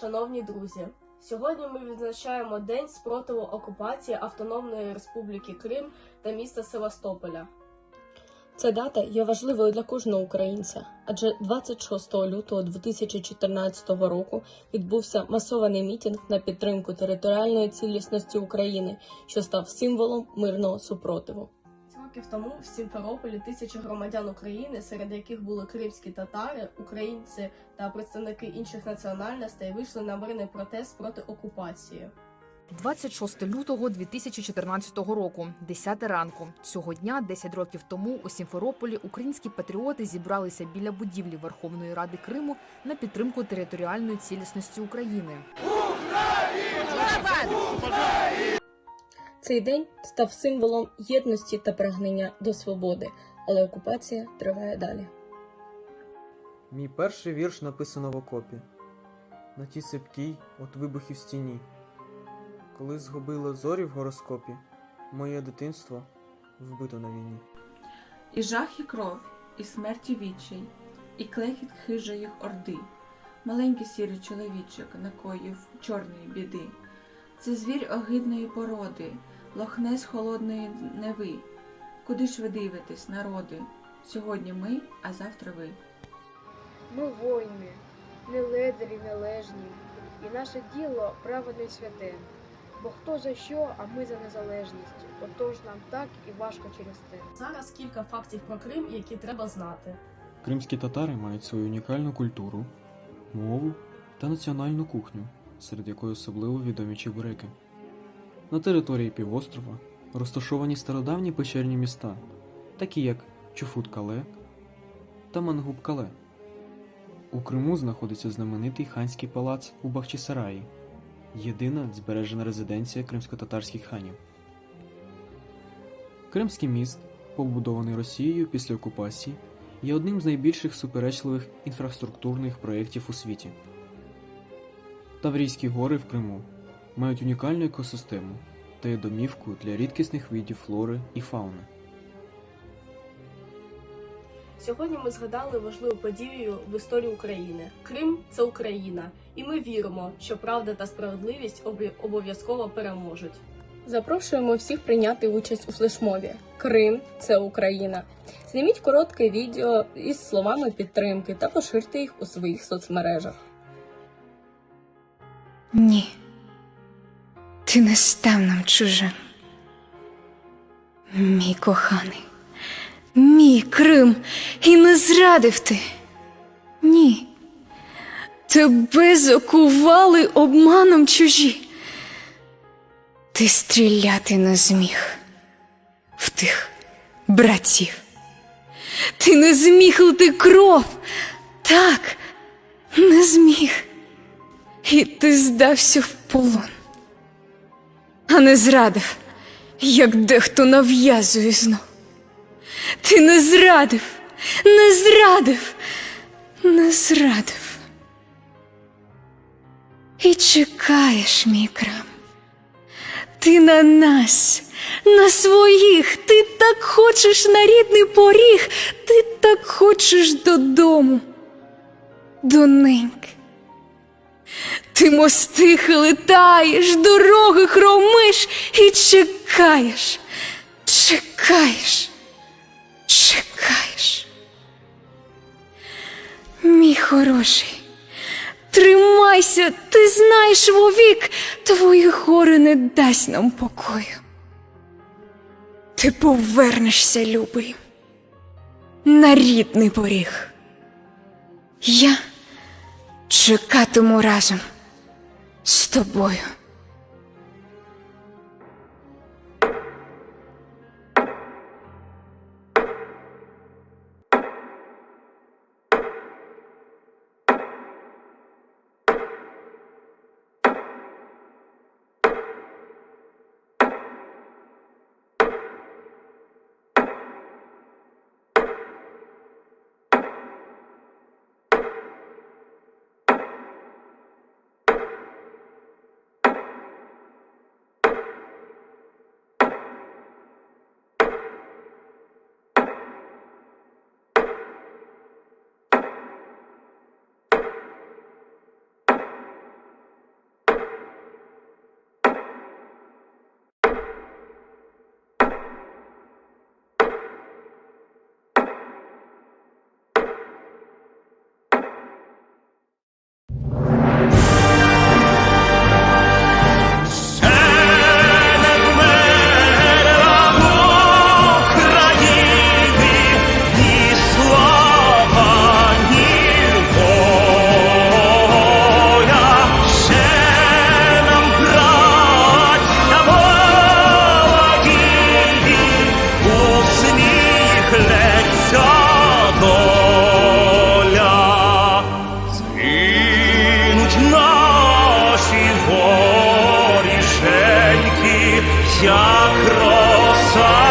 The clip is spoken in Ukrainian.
шановні друзі! Сьогодні ми відзначаємо День спротиву окупації Автономної Республіки Крим та міста Севастополя. Ця дата є важливою для кожного українця, адже 26 лютого 2014 року відбувся масований мітинг на підтримку територіальної цілісності України, що став символом мирного супротиву. Років тому в Сімферополі тисячі громадян України, серед яких були кримські татари, українці та представники інших національностей, вийшли на мирний протест проти окупації. 26 лютого 2014 року, 10 ранку. Цього дня, 10 років тому, у Сімферополі українські патріоти зібралися біля будівлі Верховної Ради Криму на підтримку територіальної цілісності України. Цей день став символом єдності та прагнення до свободи, але окупація триває далі. Мій перший вірш написано в окопі, на тій сипкій от вибухів стіні. Коли згубило зорі в гороскопі, моє дитинство вбито на війні. І жах, і кров, і смерть і відчай, і клекіт хижої орди. Маленький сірий чоловічок накоїв чорної біди. Це звір огидної породи, лохнес холодної неви. Куди ж ви дивитесь, народи? Сьогодні ми, а завтра ви. Ми воїни, не ледарі нележні, і наше діло право не святе. Бо хто за що, а ми за незалежність. Отож нам так і важко через те. Зараз кілька фактів про Крим, які треба знати. Кримські татари мають свою унікальну культуру, мову та національну кухню, серед якої особливо відомі чебуреки. На території півострова розташовані стародавні печерні міста, такі як Чуфут-Кале та Мангуб-Кале. У Криму знаходиться знаменитий ханський палац у Бахчисараї, єдина збережена резиденція кримсько-татарських ханів. Кримський міст, побудований Росією після окупації, є одним з найбільших суперечливих інфраструктурних проєктів у світі. Таврійські гори в Криму мають унікальну екосистему та є домівкою для рідкісних видів флори і фауни. Сьогодні ми згадали важливу подію в історії України. Крим це Україна, і ми віримо, що правда та справедливість обов'язково переможуть. Запрошуємо всіх прийняти участь у флешмобі. Крим це Україна. Зніміть коротке відео із словами підтримки та поширте їх у своїх соцмережах. Ні. Ти не став нам чужим. Мій коханий, мій Крим, і не зрадив ти. Ні. Тебе закували обманом чужі. Ти стріляти не зміг в тих братів. Ти не зміг лити кров. Так, не зміг. І ти здався в полон, а не зрадив, як дехто нав'язує знов. Ти не зрадив, не зрадив, не зрадив. І чекаєш, мій крам. Ти на нас, на своїх, ти так хочеш на рідний поріг, ти так хочеш додому, до неньки. Ти мости хилитаєш, дороги хромиш і чекаєш, чекаєш, чекаєш. Мій хороший, тримайся, ти знаєш вовік, твої гори не дасть нам покою. Ти повернешся, любий, на рідний поріг. Я чекатиму разом з тобою. Гинуть наші воріженьки, як роса.